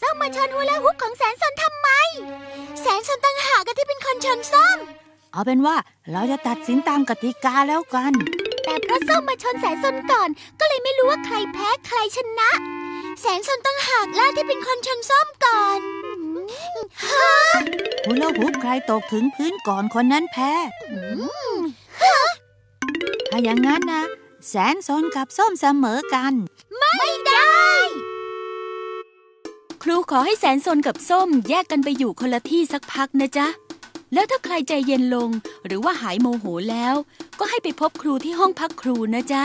ส้มมาชนฮูลาฮุปของแสนสนทำไม แสนสนตั้งหากอะที่เป็นคนชนส้ม เอาเป็นว่าเราจะตัดสินตามกติกาแล้วกัน แต่เพราะส้มมาชนแสนสนก่อน ก็เลยไม่รู้ว่าใครแพ้ใครชนะ แสนสนตั้งหากล่าที่เป็นคนชนส้มก่อนฮะฮูลาฮูปใครตกถึงพื้นก่อนคนนั้นแพ้ถ้าอย่างนั้นนะแสนซนกับส้มเสมอกัน ไม่ได้ ครูขอให้แสนสนกับส้มแยกกันไปอยู่คนละที่สักพักนะจ๊ะ แล้วถ้าใครใจเย็นลงหรือว่าหายโมโหแล้ว ก็ให้ไปพบครูที่ห้องพักครูนะจ๊ะ